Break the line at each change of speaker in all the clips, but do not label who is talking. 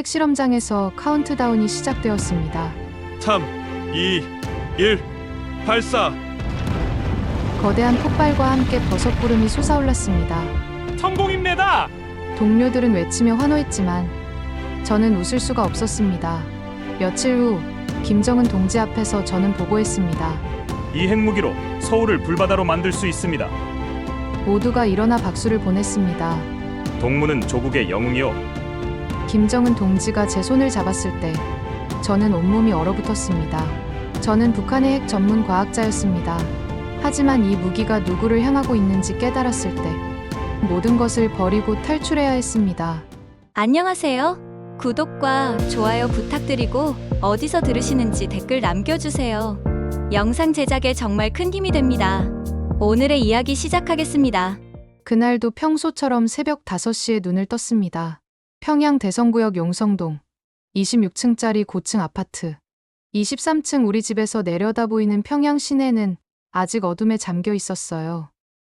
핵실험장에서 카운트다운이 시작되었습니다.
3, 2, 1, 발사!
거대한 폭발과 함께 버섯구름이 솟아올랐습니다.
성공입니다.
동료들은 외치며 환호했지만 저는 웃을 수가 없었습니다. 며칠 후 김정은 동지 앞에서 저는 보고했습니다.
이 핵무기로 서울을 불바다로 만들 수 있습니다.
모두가 일어나 박수를 보냈습니다.
동무는 조국의 영웅이요.
김정은 동지가 제 손을 잡았을 때 저는 온몸이 얼어붙었습니다. 저는 북한의 핵 전문 과학자였습니다. 하지만 이 무기가 누구를 향하고 있는지 깨달았을 때 모든 것을 버리고 탈출해야 했습니다.
안녕하세요. 구독과 좋아요 부탁드리고 어디서 들으시는지 댓글 남겨주세요. 영상 제작에 정말 큰 힘이 됩니다. 오늘의 이야기 시작하겠습니다.
그날도 평소처럼 새벽 5시에 눈을 떴습니다. 평양 대성구역 용성동 26층짜리 고층 아파트 23층 우리 집에서 내려다 보이는 평양 시내는 아직 어둠에 잠겨 있었어요.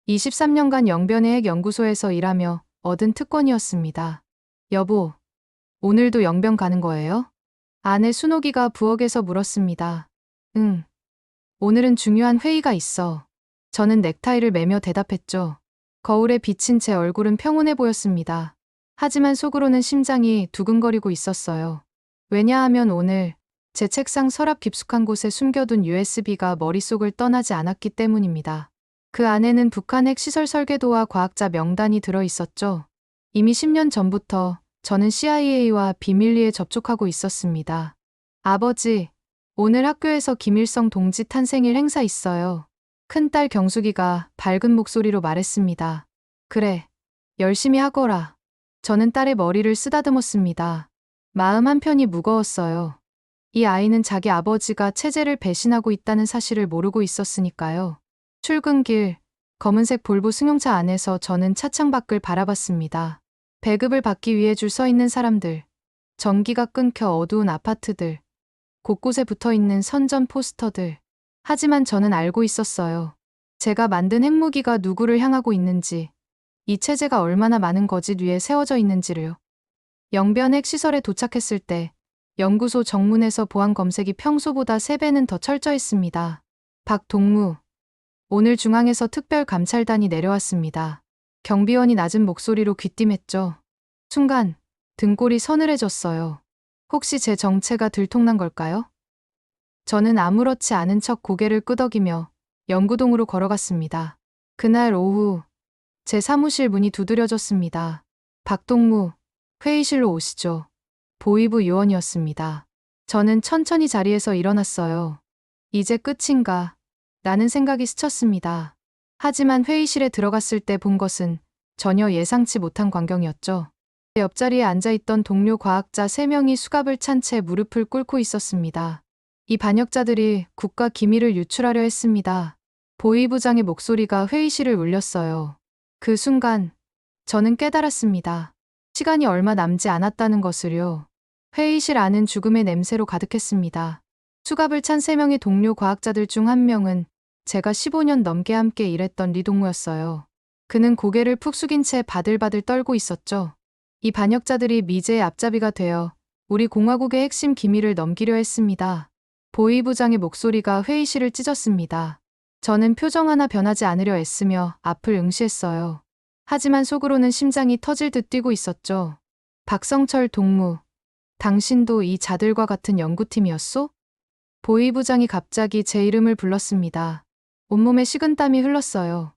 23년간 영변의 핵 연구소에서 일하며 얻은 특권이었습니다. 여보, 오늘도 영변 가는 거예요? 아내 순옥이가 부엌에서 물었습니다. 응. 오늘은 중요한 회의가 있어. 저는 넥타이를 매며 대답했죠. 거울에 비친 제 얼굴은 평온해 보였습니다. 하지만 속으로는 심장이 두근거리고 있었어요. 왜냐하면 오늘 제 책상 서랍 깊숙한 곳에 숨겨둔 USB가 머릿속을 떠나지 않았기 때문입니다. 그 안에는 북한 핵 시설 설계도와 과학자 명단이 들어 있었죠. 이미 10년 전부터 저는 CIA와 비밀리에 접촉하고 있었습니다. 아버지, 오늘 학교에서 김일성 동지 탄생일 행사 있어요. 큰딸 경숙이가 밝은 목소리로 말했습니다. 그래, 열심히 하거라. 저는 딸의 머리를 쓰다듬었습니다. 마음 한편이 무거웠어요. 이 아이는 자기 아버지가 체제를 배신하고 있다는 사실을 모르고 있었으니까요. 출근길, 검은색 볼보 승용차 안에서 저는 차창 밖을 바라봤습니다. 배급을 받기 위해 줄 서 있는 사람들, 전기가 끊겨 어두운 아파트들, 곳곳에 붙어 있는 선전 포스터들. 하지만 저는 알고 있었어요. 제가 만든 핵무기가 누구를 향하고 있는지, 이 체제가 얼마나 많은 거짓 위에 세워져 있는지를요. 영변 핵 시설에 도착했을 때 연구소 정문에서 보안 검색이 평소보다 3배는 더 철저했습니다. 박동무. 오늘 중앙에서 특별 감찰단이 내려왔습니다. 경비원이 낮은 목소리로 귀띔했죠. 순간 등골이 서늘해졌어요. 혹시 제 정체가 들통난 걸까요? 저는 아무렇지 않은 척 고개를 끄덕이며 연구동으로 걸어갔습니다. 그날 오후 제 사무실 문이 두드려졌습니다. 박동무, 회의실로 오시죠. 보이부 요원이었습니다. 저는 천천히 자리에서 일어났어요. 이제 끝인가? 라는 생각이 스쳤습니다. 하지만 회의실에 들어갔을 때 본 것은 전혀 예상치 못한 광경이었죠. 제 옆자리에 앉아있던 동료 과학자 3명이 수갑을 찬 채 무릎을 꿇고 있었습니다. 이 반역자들이 국가 기밀을 유출하려 했습니다. 보이부장의 목소리가 회의실을 울렸어요. 그 순간 저는 깨달았습니다. 시간이 얼마 남지 않았다는 것을요. 회의실 안은 죽음의 냄새로 가득했습니다. 수갑을 찬세 명의 동료 과학자들 중 한 명은 제가 15년 넘게 함께 일했던 리동무였어요. 그는 고개를 푹 숙인 채 바들바들 떨고 있었죠. 이 반역자들이 미제의 앞잡이가 되어 우리 공화국의 핵심 기밀을 넘기려 했습니다. 보이부장의 목소리가 회의실을 찢었습니다. 저는 표정 하나 변하지 않으려 애쓰며 앞을 응시했어요. 하지만 속으로는 심장이 터질 듯 뛰고 있었죠. 박성철 동무, 당신도 이 자들과 같은 연구팀이었소? 보이부장이 갑자기 제 이름을 불렀습니다. 온몸에 식은땀이 흘렀어요.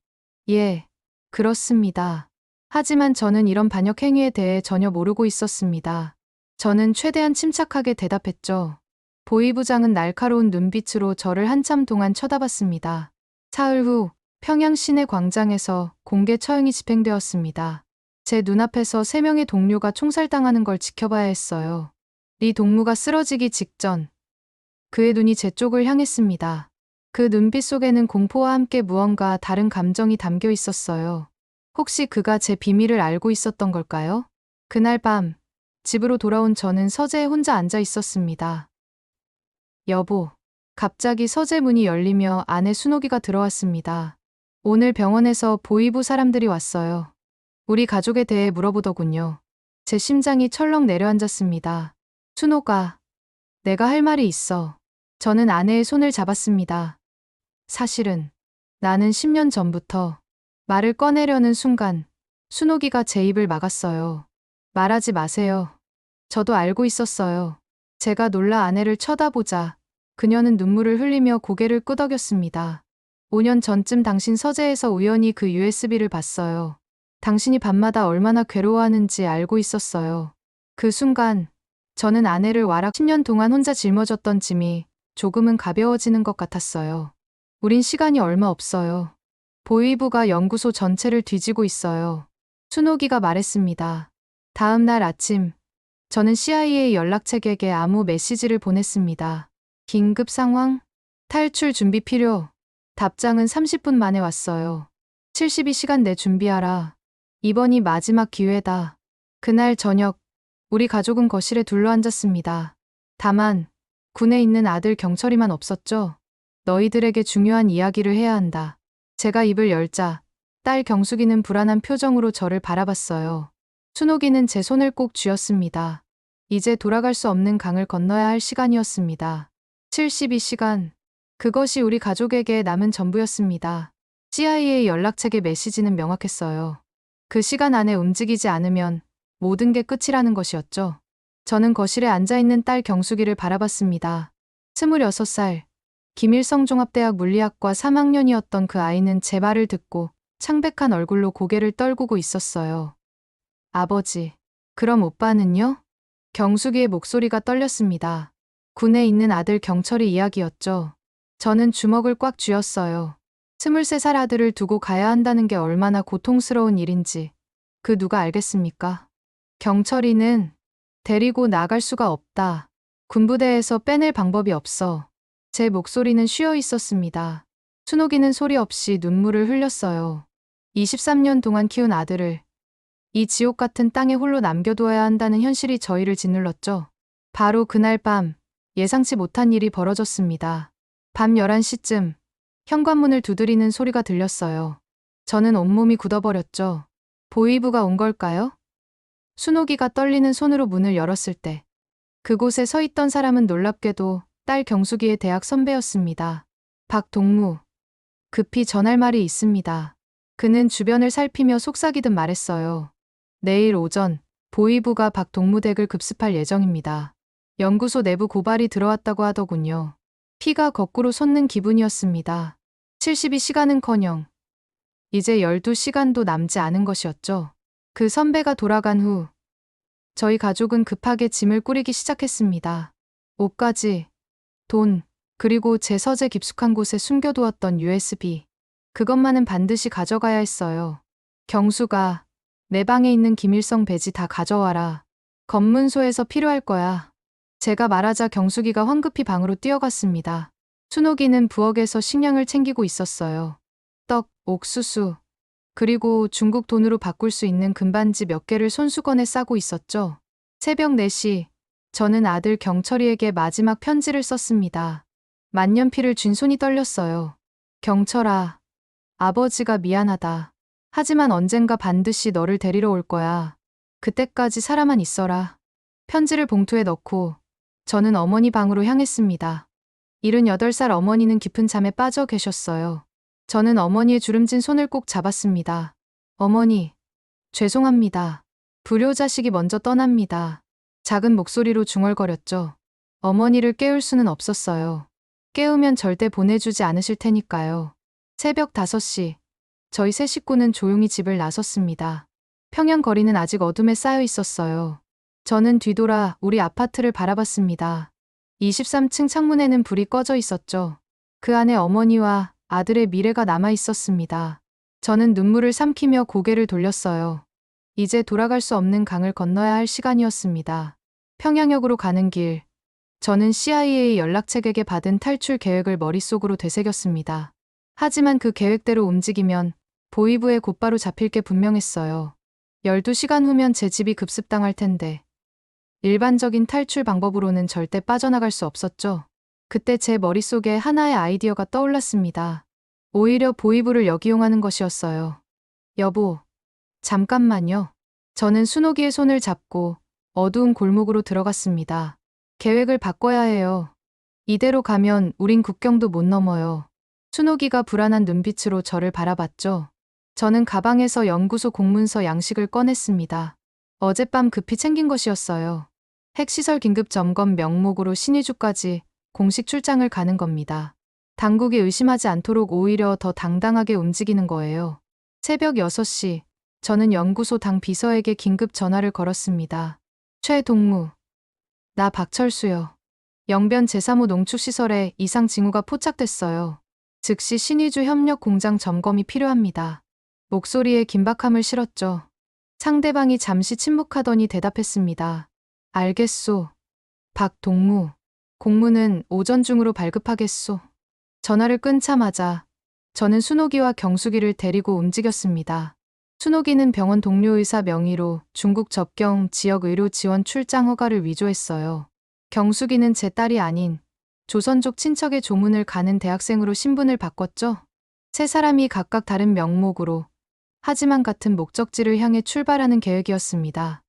예, 그렇습니다. 하지만 저는 이런 반역 행위에 대해 전혀 모르고 있었습니다. 저는 최대한 침착하게 대답했죠. 보이부장은 날카로운 눈빛으로 저를 한참 동안 쳐다봤습니다. 사흘 후 평양 시내 광장에서 공개 처형이 집행되었습니다. 제 눈앞에서 세 명의 동료가 총살당하는 걸 지켜봐야 했어요. 리 동무가 쓰러지기 직전 그의 눈이 제 쪽을 향했습니다. 그 눈빛 속에는 공포와 함께 무언가 다른 감정이 담겨 있었어요. 혹시 그가 제 비밀을 알고 있었던 걸까요? 그날 밤 집으로 돌아온 저는 서재에 혼자 앉아 있었습니다. 여보, 갑자기 서재 문이 열리며 아내 순옥이가 들어왔습니다. 오늘 병원에서 보이부 사람들이 왔어요. 우리 가족에 대해 물어보더군요. 제 심장이 철렁 내려앉았습니다. 순호가, 내가 할 말이 있어. 저는 아내의 손을 잡았습니다. 사실은 나는 10년 전부터 말을 꺼내려는 순간 순호기가 제 입을 막았어요. 말하지 마세요. 저도 알고 있었어요. 제가 놀라 아내를 쳐다보자 그녀는 눈물을 흘리며 고개를 끄덕였습니다. 5년 전쯤 당신 서재에서 우연히 그 USB를 봤어요. 당신이 밤마다 얼마나 괴로워하는지 알고 있었어요. 그 순간 저는 아내를 와락 10년 동안 혼자 짊어졌던 짐이 조금은 가벼워지는 것 같았어요. 우린 시간이 얼마 없어요. 보위부가 연구소 전체를 뒤지고 있어요. 순호기가 말했습니다. 다음 날 아침, 저는 CIA 연락책에게 아무 메시지를 보냈습니다. 긴급 상황? 탈출 준비 필요. 답장은 30분 만에 왔어요. 72시간 내 준비하라. 이번이 마지막 기회다. 그날 저녁, 우리 가족은 거실에 둘러앉았습니다. 다만, 군에 있는 아들 경철이만 없었죠. 너희들에게 중요한 이야기를 해야 한다. 제가 입을 열자, 딸 경숙이는 불안한 표정으로 저를 바라봤어요. 순옥이는 제 손을 꼭 쥐었습니다. 이제 돌아갈 수 없는 강을 건너야 할 시간이었습니다. 72시간. 그것이 우리 가족에게 남은 전부였습니다. CIA 연락책의 메시지는 명확했어요. 그 시간 안에 움직이지 않으면 모든 게 끝이라는 것이었죠. 저는 거실에 앉아있는 딸 경숙이를 바라봤습니다. 26살. 김일성 종합대학 물리학과 3학년이었던 그 아이는 제 말을 듣고 창백한 얼굴로 고개를 떨구고 있었어요. 아버지. 그럼 오빠는요? 경숙이의 목소리가 떨렸습니다. 군에 있는 아들 경철이 이야기였죠. 저는 주먹을 꽉 쥐었어요. 23살 아들을 두고 가야 한다는 게 얼마나 고통스러운 일인지 그 누가 알겠습니까? 경철이는 데리고 나갈 수가 없다. 군부대에서 빼낼 방법이 없어. 제 목소리는 쉬어 있었습니다. 순옥이는 소리 없이 눈물을 흘렸어요. 23년 동안 키운 아들을 이 지옥 같은 땅에 홀로 남겨두어야 한다는 현실이 저희를 짓눌렀죠. 바로 그날 밤 예상치 못한 일이 벌어졌습니다. 밤 11시쯤 현관문을 두드리는 소리가 들렸어요. 저는 온몸이 굳어버렸죠. 보이부가 온 걸까요? 순옥이가 떨리는 손으로 문을 열었을 때 그곳에 서 있던 사람은 놀랍게도 딸 경숙이의 대학 선배였습니다. 박동무. 급히 전할 말이 있습니다. 그는 주변을 살피며 속삭이듯 말했어요. 내일 오전 보이부가 박동무 댁을 급습할 예정입니다. 연구소 내부 고발이 들어왔다고 하더군요. 피가 거꾸로 솟는 기분이었습니다. 72시간은커녕 이제 12시간도 남지 않은 것이었죠. 그 선배가 돌아간 후 저희 가족은 급하게 짐을 꾸리기 시작했습니다. 옷까지, 돈, 그리고 제 서재 깊숙한 곳에 숨겨두었던 USB. 그것만은 반드시 가져가야 했어요. 경수가 내 방에 있는 김일성 배지 다 가져와라. 검문소에서 필요할 거야. 제가 말하자 경숙이가 황급히 방으로 뛰어갔습니다. 순옥이는 부엌에서 식량을 챙기고 있었어요. 떡, 옥수수, 그리고 중국 돈으로 바꿀 수 있는 금반지 몇 개를 손수건에 싸고 있었죠. 새벽 4시, 저는 아들 경철이에게 마지막 편지를 썼습니다. 만년필을 쥔 손이 떨렸어요. 경철아, 아버지가 미안하다. 하지만 언젠가 반드시 너를 데리러 올 거야. 그때까지 살아만 있어라. 편지를 봉투에 넣고 저는 어머니 방으로 향했습니다. 78살 어머니는 깊은 잠에 빠져 계셨어요. 저는 어머니의 주름진 손을 꼭 잡았습니다. 어머니, 죄송합니다. 불효자식이 먼저 떠납니다. 작은 목소리로 중얼거렸죠. 어머니를 깨울 수는 없었어요. 깨우면 절대 보내주지 않으실 테니까요. 새벽 5시, 저희 세 식구는 조용히 집을 나섰습니다. 평양 거리는 아직 어둠에 쌓여 있었어요. 저는 뒤돌아 우리 아파트를 바라봤습니다. 23층 창문에는 불이 꺼져 있었죠. 그 안에 어머니와 아들의 미래가 남아 있었습니다. 저는 눈물을 삼키며 고개를 돌렸어요. 이제 돌아갈 수 없는 강을 건너야 할 시간이었습니다. 평양역으로 가는 길, 저는 CIA 연락책에게 받은 탈출 계획을 머릿속으로 되새겼습니다. 하지만 그 계획대로 움직이면 보이부에 곧바로 잡힐 게 분명했어요. 12시간 후면 제 집이 급습당할 텐데. 일반적인 탈출 방법으로는 절대 빠져나갈 수 없었죠. 그때 제 머릿속에 하나의 아이디어가 떠올랐습니다. 오히려 보이부를 역이용하는 것이었어요. 여보, 잠깐만요. 저는 순옥이의 손을 잡고 어두운 골목으로 들어갔습니다. 계획을 바꿔야 해요. 이대로 가면 우린 국경도 못 넘어요. 순옥이가 불안한 눈빛으로 저를 바라봤죠. 저는 가방에서 연구소 공문서 양식을 꺼냈습니다. 어젯밤 급히 챙긴 것이었어요. 핵시설 긴급 점검 명목으로 신의주까지 공식 출장을 가는 겁니다. 당국이 의심하지 않도록 오히려 더 당당하게 움직이는 거예요. 새벽 6시, 저는 연구소 당 비서에게 긴급 전화를 걸었습니다. 최동무. 나 박철수요. 영변 제3호 농축시설에 이상 징후가 포착됐어요. 즉시 신의주 협력 공장 점검이 필요합니다. 목소리에 긴박함을 실었죠. 상대방이 잠시 침묵하더니 대답했습니다. 알겠소. 박동무. 공무는 오전 중으로 발급하겠소. 전화를 끊자마자 저는 순옥이와 경숙이를 데리고 움직였습니다. 순옥이는 병원 동료 의사 명의로 중국 접경 지역 의료 지원 출장 허가를 위조했어요. 경숙이는 제 딸이 아닌 조선족 친척의 조문을 가는 대학생으로 신분을 바꿨죠. 세 사람이 각각 다른 명목으로 하지만 같은 목적지를 향해 출발하는 계획이었습니다.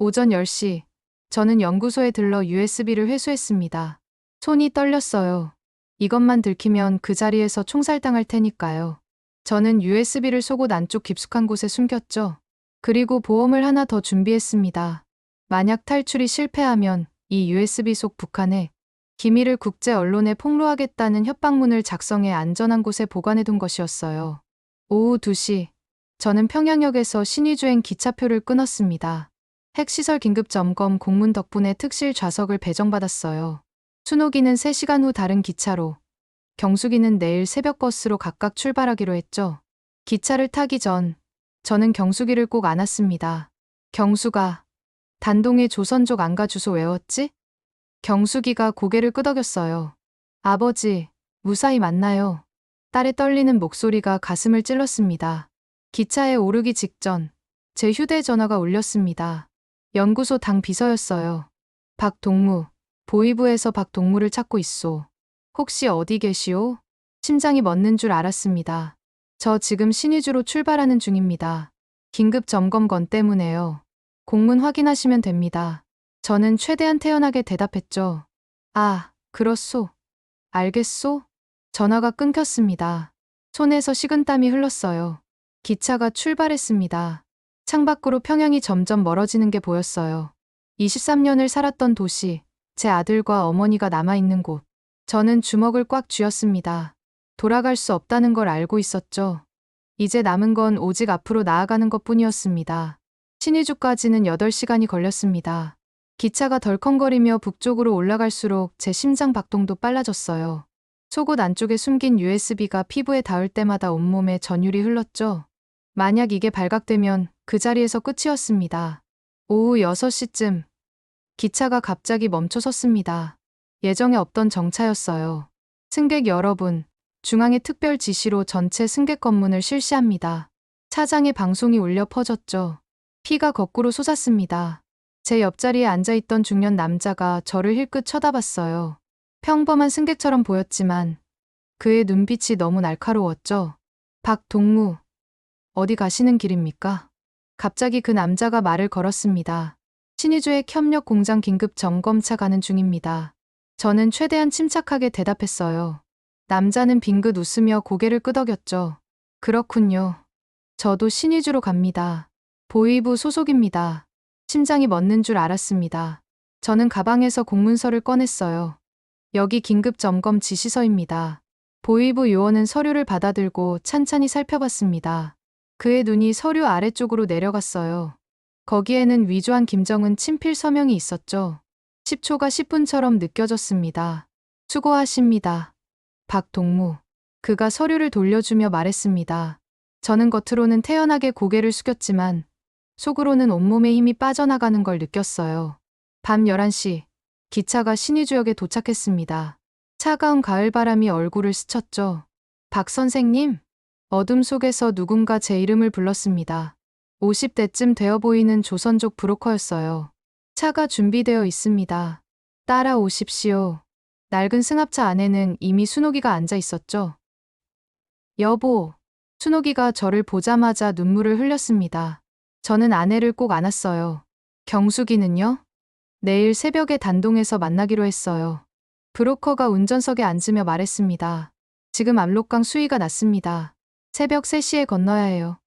오전 10시, 저는 연구소에 들러 USB를 회수했습니다. 손이 떨렸어요. 이것만 들키면 그 자리에서 총살당할 테니까요. 저는 USB를 속옷 안쪽 깊숙한 곳에 숨겼죠. 그리고 보험을 하나 더 준비했습니다. 만약 탈출이 실패하면 이 USB 속 북한에 기밀을 국제 언론에 폭로하겠다는 협박문을 작성해 안전한 곳에 보관해둔 것이었어요. 오후 2시, 저는 평양역에서 신의주행 기차표를 끊었습니다. 핵시설 긴급 점검 공문 덕분에 특실 좌석을 배정받았어요. 순옥이는 3시간 후 다른 기차로, 경숙이는 내일 새벽 버스로 각각 출발하기로 했죠. 기차를 타기 전, 저는 경숙이를 꼭 안았습니다. 경수가, 단동의 조선족 안가 주소 외웠지? 경숙이가 고개를 끄덕였어요. 아버지, 무사히 만나요. 딸의 떨리는 목소리가 가슴을 찔렀습니다. 기차에 오르기 직전, 제 휴대전화가 울렸습니다. 연구소 당 비서였어요. 박동무, 보이부에서 박동무를 찾고 있소. 혹시 어디 계시오? 심장이 멎는 줄 알았습니다. 저 지금 신의주로 출발하는 중입니다. 긴급 점검 건 때문에요. 공문 확인하시면 됩니다. 저는 최대한 태연하게 대답했죠. 아, 그렇소. 알겠소? 전화가 끊겼습니다. 손에서 식은땀이 흘렀어요. 기차가 출발했습니다. 창밖으로 평양이 점점 멀어지는 게 보였어요. 23년을 살았던 도시, 제 아들과 어머니가 남아있는 곳. 저는 주먹을 꽉 쥐었습니다. 돌아갈 수 없다는 걸 알고 있었죠. 이제 남은 건 오직 앞으로 나아가는 것 뿐이었습니다. 신의주까지는 8시간이 걸렸습니다. 기차가 덜컹거리며 북쪽으로 올라갈수록 제 심장 박동도 빨라졌어요. 속옷 안쪽에 숨긴 USB가 피부에 닿을 때마다 온몸에 전율이 흘렀죠. 만약 이게 발각되면 그 자리에서 끝이었습니다. 오후 6시쯤 기차가 갑자기 멈춰 섰습니다. 예정에 없던 정차였어요. 승객 여러분, 중앙의 특별 지시로 전체 승객 검문을 실시합니다. 차장의 방송이 울려 퍼졌죠. 피가 거꾸로 솟았습니다. 제 옆자리에 앉아있던 중년 남자가 저를 힐끗 쳐다봤어요. 평범한 승객처럼 보였지만 그의 눈빛이 너무 날카로웠죠. 박동무, 어디 가시는 길입니까? 갑자기 그 남자가 말을 걸었습니다. 신의주의 협력 공장 긴급 점검차 가는 중입니다. 저는 최대한 침착하게 대답했어요. 남자는 빙긋 웃으며 고개를 끄덕였죠. 그렇군요. 저도 신의주로 갑니다. 보이부 소속입니다. 심장이 멎는 줄 알았습니다. 저는 가방에서 공문서를 꺼냈어요. 여기 긴급 점검 지시서입니다. 보이부 요원은 서류를 받아들고 찬찬히 살펴봤습니다. 그의 눈이 서류 아래쪽으로 내려갔어요. 거기에는 위조한 김정은 친필 서명이 있었죠. 10초가 10분처럼 느껴졌습니다. 수고하십니다. 박동무. 그가 서류를 돌려주며 말했습니다. 저는 겉으로는 태연하게 고개를 숙였지만 속으로는 온몸에 힘이 빠져나가는 걸 느꼈어요. 밤 11시, 기차가 신의주역에 도착했습니다. 차가운 가을 바람이 얼굴을 스쳤죠. 박 선생님? 어둠 속에서 누군가 제 이름을 불렀습니다. 50대쯤 되어 보이는 조선족 브로커였어요. 차가 준비되어 있습니다. 따라오십시오. 낡은 승합차 안에는 이미 순옥이가 앉아 있었죠. 여보. 순옥이가 저를 보자마자 눈물을 흘렸습니다. 저는 아내를 꼭 안았어요. 경숙이는요? 내일 새벽에 단동에서 만나기로 했어요. 브로커가 운전석에 앉으며 말했습니다. 지금 압록강 수위가 낮습니다. 새벽 3시에 건너야 해요.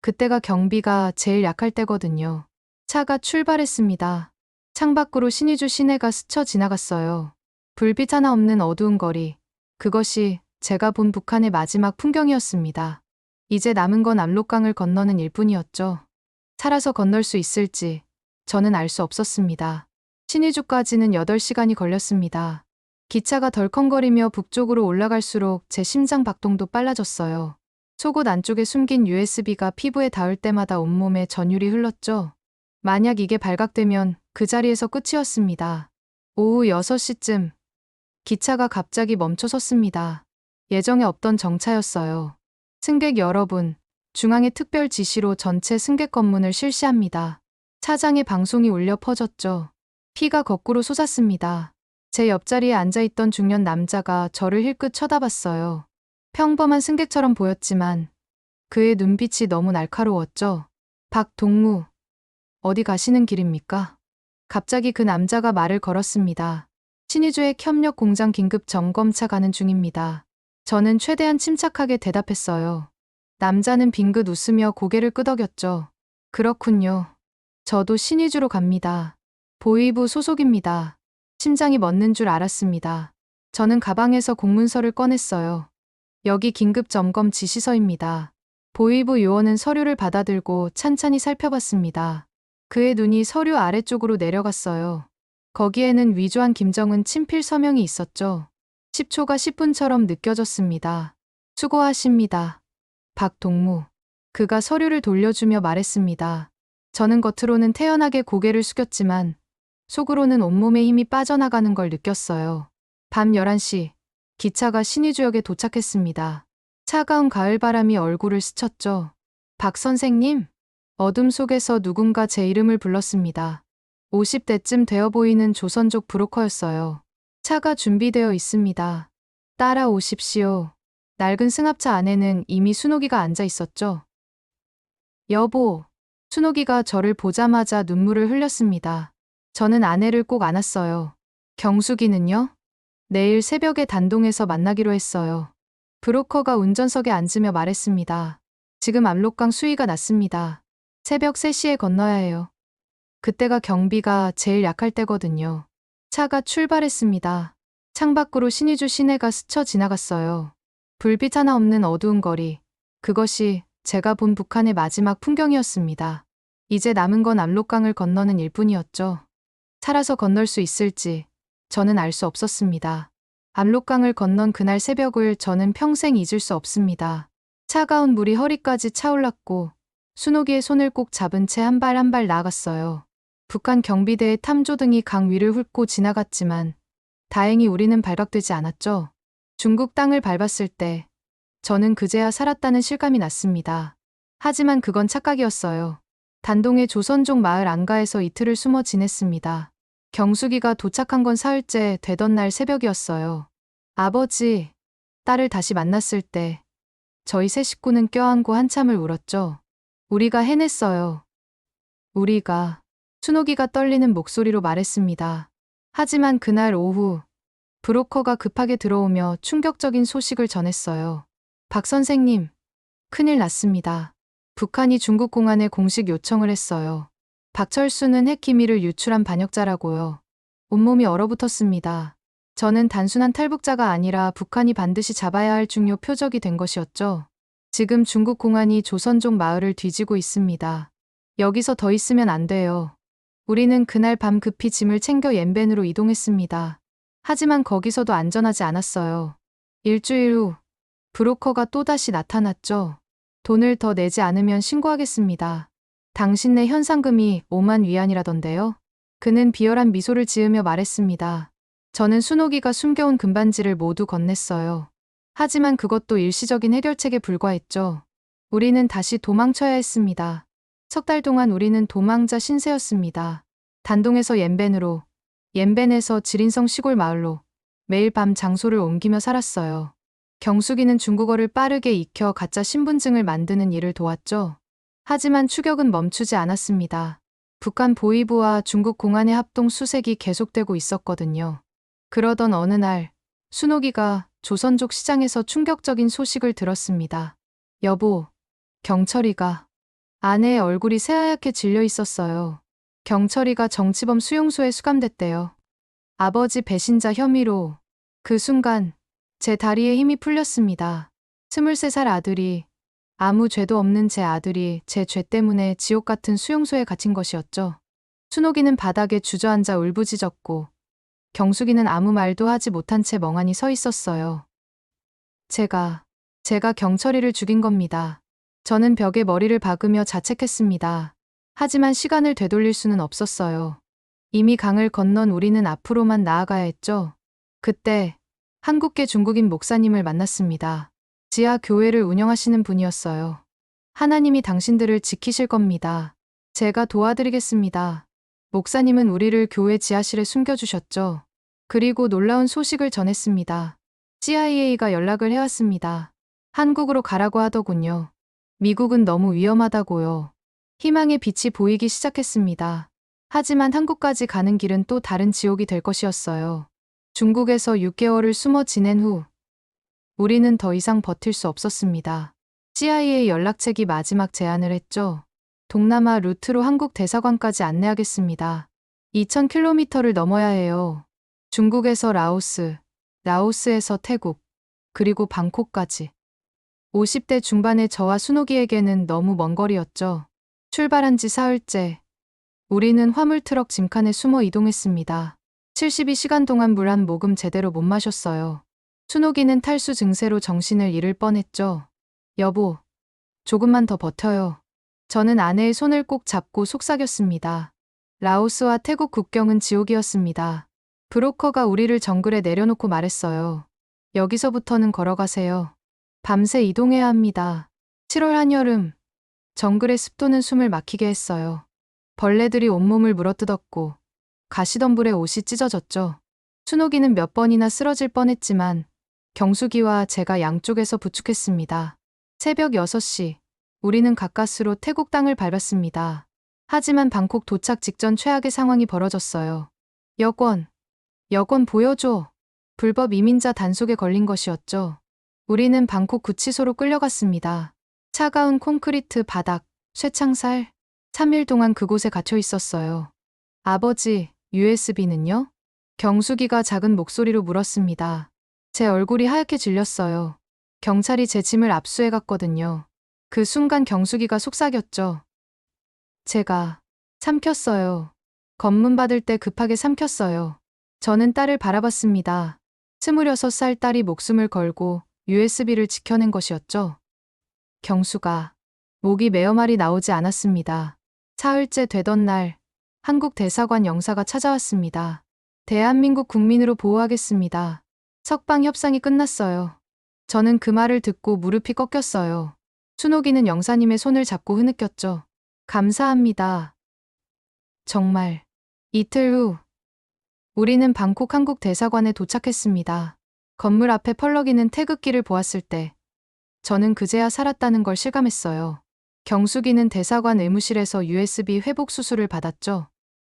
그때가 경비가 제일 약할 때거든요. 차가 출발했습니다. 창밖으로 신의주 시내가 스쳐 지나갔어요. 불빛 하나 없는 어두운 거리. 그것이 제가 본 북한의 마지막 풍경이었습니다. 이제 남은 건 압록강을 건너는 일뿐이었죠. 살아서 건널 수 있을지 저는 알 수 없었습니다. 신의주까지는 8시간이 걸렸습니다. 기차가 덜컹거리며 북쪽으로 올라갈수록 제 심장 박동도 빨라졌어요. 속옷 안쪽에 숨긴 USB가 피부에 닿을 때마다 온몸에 전율이 흘렀죠. 만약 이게 발각되면 그 자리에서 끝이었습니다. 오후 6시쯤 기차가 갑자기 멈춰 섰습니다. 예정에 없던 정차였어요. 승객 여러분, 중앙의 특별 지시로 전체 승객 검문을 실시합니다. 차장의 방송이 울려 퍼졌죠. 피가 거꾸로 솟았습니다. 제 옆자리에 앉아있던 중년 남자가 저를 힐끗 쳐다봤어요. 평범한 승객처럼 보였지만 그의 눈빛이 너무 날카로웠죠. 박동무, 어디 가시는 길입니까? 갑자기 그 남자가 말을 걸었습니다. 신의주의 협력 공장 긴급 점검차 가는 중입니다. 저는 최대한 침착하게 대답했어요. 남자는 빙긋 웃으며 고개를 끄덕였죠. 그렇군요. 저도 신의주로 갑니다. 보위부 소속입니다. 심장이 멎는 줄 알았습니다. 저는 가방에서 공문서를 꺼냈어요. 여기 긴급 점검 지시서입니다. 보위부 요원은 서류를 받아들고 찬찬히 살펴봤습니다. 그의 눈이 서류 아래쪽으로 내려갔어요. 거기에는 위조한 김정은 친필 서명이 있었죠. 10초가 10분처럼 느껴졌습니다. 수고하십니다. 박동무. 그가 서류를 돌려주며 말했습니다. 저는 겉으로는 태연하게 고개를 숙였지만 속으로는 온몸에 힘이 빠져나가는 걸 느꼈어요. 밤 11시, 기차가 신의주역에 도착했습니다. 차가운 가을바람이 얼굴을 스쳤죠. 박 선생님? 어둠 속에서 누군가 제 이름을 불렀습니다. 50대쯤 되어 보이는 조선족 브로커였어요. 차가 준비되어 있습니다. 따라오십시오. 낡은 승합차 안에는 이미 순옥이가 앉아 있었죠. 여보. 순옥이가 저를 보자마자 눈물을 흘렸습니다. 저는 아내를 꼭 안았어요. 경숙이는요? 내일 새벽에 단동에서 만나기로 했어요. 브로커가 운전석에 앉으며 말했습니다. 지금 압록강 수위가 낮습니다. 새벽 3시에 건너야 해요. 그때가 경비가 제일 약할 때거든요. 차가 출발했습니다. 창밖으로 신의주 시내가 스쳐 지나갔어요. 불빛 하나 없는 어두운 거리. 그것이 제가 본 북한의 마지막 풍경이었습니다. 이제 남은 건 압록강을 건너는 일뿐이었죠. 살아서 건널 수 있을지 저는 알 수 없었습니다. 압록강을 건넌 그날 새벽을 저는 평생 잊을 수 없습니다. 차가운 물이 허리까지 차올랐고 순옥이의 손을 꼭 잡은 채 한 발 한 발 나아갔어요. 북한 경비대의 탐조등이 강 위를 훑고 지나갔지만 다행히 우리는 발각되지 않았죠. 중국 땅을 밟았을 때 저는 그제야 살았다는 실감이 났습니다. 하지만 그건 착각이었어요. 단동의 조선족 마을 안가에서 이틀을 숨어 지냈습니다. 경숙이가 도착한 건 사흘째 되던 날 새벽이었어요. 아버지, 딸을 다시 만났을 때 저희 세 식구는 껴안고 한참을 울었죠. 우리가 해냈어요. 우리가 순옥이가 떨리는 목소리로 말했습니다. 하지만 그날 오후 브로커가 급하게 들어오며 충격적인 소식을 전했어요. 박 선생님, 큰일 났습니다. 북한이 중국 공안에 공식 요청을 했어요. 박철수는 핵기밀을 유출한 반역자라고요. 온몸이 얼어붙었습니다. 저는 단순한 탈북자가 아니라 북한이 반드시 잡아야 할 중요 표적이 된 것이었죠. 지금 중국 공안이 조선족 마을을 뒤지고 있습니다. 여기서 더 있으면 안 돼요. 우리는 그날 밤 급히 짐을 챙겨 옌벤으로 이동했습니다. 하지만 거기서도 안전하지 않았어요. 일주일 후 브로커가 또다시 나타났죠. 돈을 더 내지 않으면 신고하겠습니다. 당신네 현상금이 5만 위안이라던데요. 그는 비열한 미소를 지으며 말했습니다. 저는 순옥이가 숨겨온 금반지를 모두 건넸어요. 하지만 그것도 일시적인 해결책에 불과했죠. 우리는 다시 도망쳐야 했습니다. 석 달 동안 우리는 도망자 신세였습니다. 단동에서 옌벤으로, 옌벤에서 지린성 시골 마을로 매일 밤 장소를 옮기며 살았어요. 경숙이는 중국어를 빠르게 익혀 가짜 신분증을 만드는 일을 도왔죠. 하지만 추격은 멈추지 않았습니다. 북한 보위부와 중국 공안의 합동 수색이 계속되고 있었거든요. 그러던 어느 날, 순옥이가 조선족 시장에서 충격적인 소식을 들었습니다. 여보, 경철이가 아내의 얼굴이 새하얗게 질려 있었어요. 경철이가 정치범 수용소에 수감됐대요. 아버지 배신자 혐의로 그 순간 제 다리에 힘이 풀렸습니다. 23살 아들이 아무 죄도 없는 제 아들이 제 죄 때문에 지옥 같은 수용소에 갇힌 것이었죠. 순옥이는 바닥에 주저앉아 울부짖었고 경숙이는 아무 말도 하지 못한 채 멍하니 서 있었어요. 제가, 제가 경철이를 죽인 겁니다. 저는 벽에 머리를 박으며 자책했습니다. 하지만 시간을 되돌릴 수는 없었어요. 이미 강을 건넌 우리는 앞으로만 나아가야 했죠. 그때 한국계 중국인 목사님을 만났습니다. 지하 교회를 운영하시는 분이었어요. 하나님이 당신들을 지키실 겁니다. 제가 도와드리겠습니다. 목사님은 우리를 교회 지하실에 숨겨주셨죠. 그리고 놀라운 소식을 전했습니다. CIA가 연락을 해왔습니다. 한국으로 가라고 하더군요. 미국은 너무 위험하다고요. 희망의 빛이 보이기 시작했습니다. 하지만 한국까지 가는 길은 또 다른 지옥이 될 것이었어요. 중국에서 6개월을 숨어 지낸 후, 우리는 더 이상 버틸 수 없었습니다. CIA 연락책이 마지막 제안을 했죠. 동남아 루트로 한국 대사관까지 안내하겠습니다. 2,000km를 넘어야 해요. 중국에서 라오스, 라오스에서 태국, 그리고 방콕까지. 50대 중반의 저와 순옥이에게는 너무 먼 거리였죠. 출발한 지 사흘째. 우리는 화물트럭 짐칸에 숨어 이동했습니다. 72시간 동안 물 한 모금 제대로 못 마셨어요. 순옥이는 탈수 증세로 정신을 잃을 뻔했죠. 여보, 조금만 더 버텨요. 저는 아내의 손을 꼭 잡고 속삭였습니다. 라오스와 태국 국경은 지옥이었습니다. 브로커가 우리를 정글에 내려놓고 말했어요. 여기서부터는 걸어가세요. 밤새 이동해야 합니다. 7월 한여름, 정글의 습도는 숨을 막히게 했어요. 벌레들이 온몸을 물어뜯었고, 가시덤불에 옷이 찢어졌죠. 순옥이는 몇 번이나 쓰러질 뻔했지만, 경숙이와 제가 양쪽에서 부축했습니다. 새벽 6시, 우리는 가까스로 태국 땅을 밟았습니다. 하지만 방콕 도착 직전 최악의 상황이 벌어졌어요. 여권, 여권 보여줘. 불법 이민자 단속에 걸린 것이었죠. 우리는 방콕 구치소로 끌려갔습니다. 차가운 콘크리트 바닥, 쇠창살, 3일 동안 그곳에 갇혀 있었어요. 아버지, USB는요? 경숙이가 작은 목소리로 물었습니다. 제 얼굴이 하얗게 질렸어요. 경찰이 제 짐을 압수해 갔거든요. 그 순간 경숙이가 속삭였죠. 제가 삼켰어요. 검문 받을 때 급하게 삼켰어요. 저는 딸을 바라봤습니다. 26살 딸이 목숨을 걸고 USB를 지켜낸 것이었죠. 경수가 목이 메어 말이 나오지 않았습니다. 사흘째 되던 날 한국 대사관 영사가 찾아왔습니다. 대한민국 국민으로 보호하겠습니다. 석방 협상이 끝났어요. 저는 그 말을 듣고 무릎이 꺾였어요. 순옥이는 영사님의 손을 잡고 흐느꼈죠. 감사합니다. 정말. 이틀 후, 우리는 방콕 한국 대사관에 도착했습니다. 건물 앞에 펄럭이는 태극기를 보았을 때, 저는 그제야 살았다는 걸 실감했어요. 경숙이는 대사관 의무실에서 USB 회복 수술을 받았죠.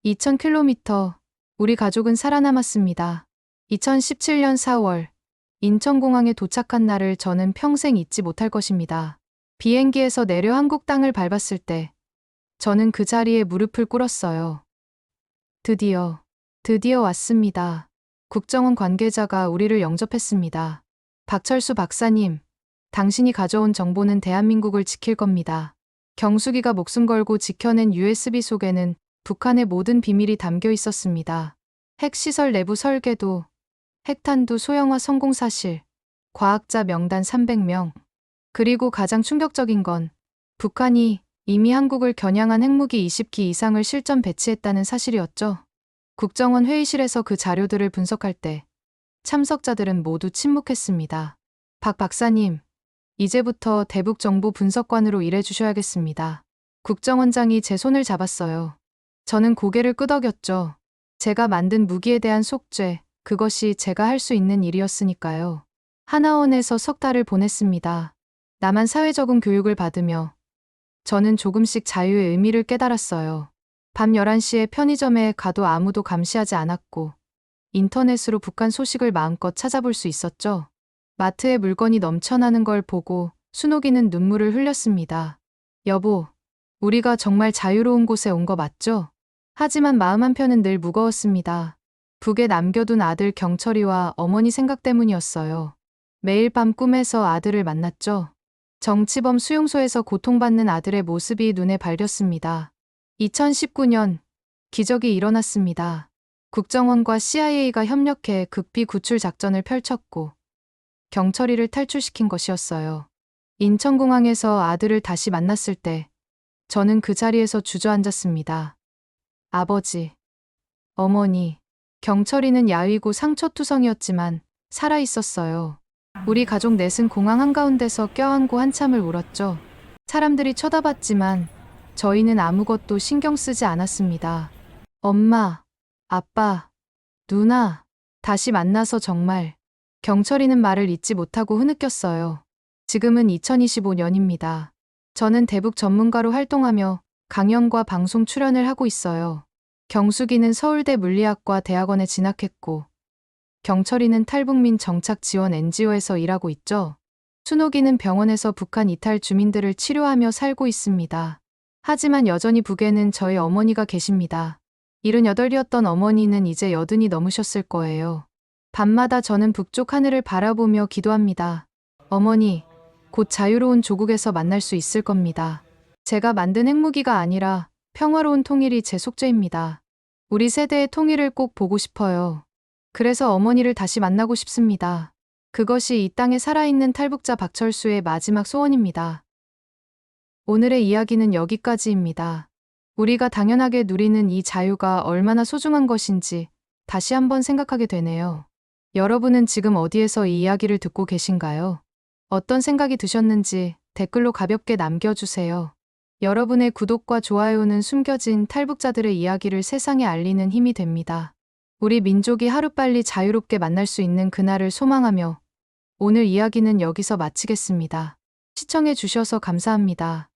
2000km, 우리 가족은 살아남았습니다. 2017년 4월, 인천공항에 도착한 날을 저는 평생 잊지 못할 것입니다. 비행기에서 내려 한국 땅을 밟았을 때, 저는 그 자리에 무릎을 꿇었어요. 드디어, 드디어 왔습니다. 국정원 관계자가 우리를 영접했습니다. 박철수 박사님, 당신이 가져온 정보는 대한민국을 지킬 겁니다. 경숙이가 목숨 걸고 지켜낸 USB 속에는 북한의 모든 비밀이 담겨 있었습니다. 핵시설 내부 설계도, 핵탄두 소형화 성공 사실, 과학자 명단 300명, 그리고 가장 충격적인 건 북한이 이미 한국을 겨냥한 핵무기 20기 이상을 실전 배치했다는 사실이었죠. 국정원 회의실에서 그 자료들을 분석할 때 참석자들은 모두 침묵했습니다. 박 박사님, 이제부터 대북 정보 분석관으로 일해 주셔야겠습니다. 국정원장이 제 손을 잡았어요. 저는 고개를 끄덕였죠. 제가 만든 무기에 대한 속죄, 그것이 제가 할 수 있는 일이었으니까요. 하나원에서 석 달을 보냈습니다. 나만 사회 적응 교육을 받으며 저는 조금씩 자유의 의미를 깨달았어요. 밤 11시에 편의점에 가도 아무도 감시하지 않았고, 인터넷으로 북한 소식을 마음껏 찾아볼 수 있었죠. 마트에 물건이 넘쳐나는 걸 보고 순옥이는 눈물을 흘렸습니다. 여보, 우리가 정말 자유로운 곳에 온 거 맞죠? 하지만 마음 한편은 늘 무거웠습니다. 북에 남겨둔 아들 경철이와 어머니 생각 때문이었어요. 매일 밤 꿈에서 아들을 만났죠. 정치범 수용소에서 고통받는 아들의 모습이 눈에 밝렸습니다. 2019년 기적이 일어났습니다. 국정원과 CIA가 협력해 극비 구출 작전을 펼쳤고 경철이를 탈출시킨 것이었어요. 인천공항에서 아들을 다시 만났을 때 저는 그 자리에서 주저앉았습니다. 아버지, 어머니, 경철이는 야위고 상처투성이었지만 살아 있었어요. 우리 가족 넷은 공항 한가운데서 껴안고 한참을 울었죠. 사람들이 쳐다봤지만 저희는 아무것도 신경 쓰지 않았습니다. 엄마, 아빠, 누나, 다시 만나서 정말 경철이는 말을 잊지 못하고 흐느꼈어요. 지금은 2025년입니다. 저는 대북 전문가로 활동하며 강연과 방송 출연을 하고 있어요. 경숙이는 서울대 물리학과 대학원에 진학했고, 경철이는 탈북민 정착 지원 NGO에서 일하고 있죠. 순옥이는 병원에서 북한 이탈 주민들을 치료하며 살고 있습니다. 하지만 여전히 북에는 저희 어머니가 계십니다. 78이었던 어머니는 이제 여든이 넘으셨을 거예요. 밤마다 저는 북쪽 하늘을 바라보며 기도합니다. 어머니, 곧 자유로운 조국에서 만날 수 있을 겁니다. 제가 만든 핵무기가 아니라 평화로운 통일이 제 속죄입니다. 우리 세대의 통일을 꼭 보고 싶어요. 그래서 어머니를 다시 만나고 싶습니다. 그것이 이 땅에 살아있는 탈북자 박철수의 마지막 소원입니다. 오늘의 이야기는 여기까지입니다. 우리가 당연하게 누리는 이 자유가 얼마나 소중한 것인지 다시 한번 생각하게 되네요. 여러분은 지금 어디에서 이 이야기를 듣고 계신가요? 어떤 생각이 드셨는지 댓글로 가볍게 남겨주세요. 여러분의 구독과 좋아요는 숨겨진 탈북자들의 이야기를 세상에 알리는 힘이 됩니다. 우리 민족이 하루빨리 자유롭게 만날 수 있는 그날을 소망하며 오늘 이야기는 여기서 마치겠습니다. 시청해 주셔서 감사합니다.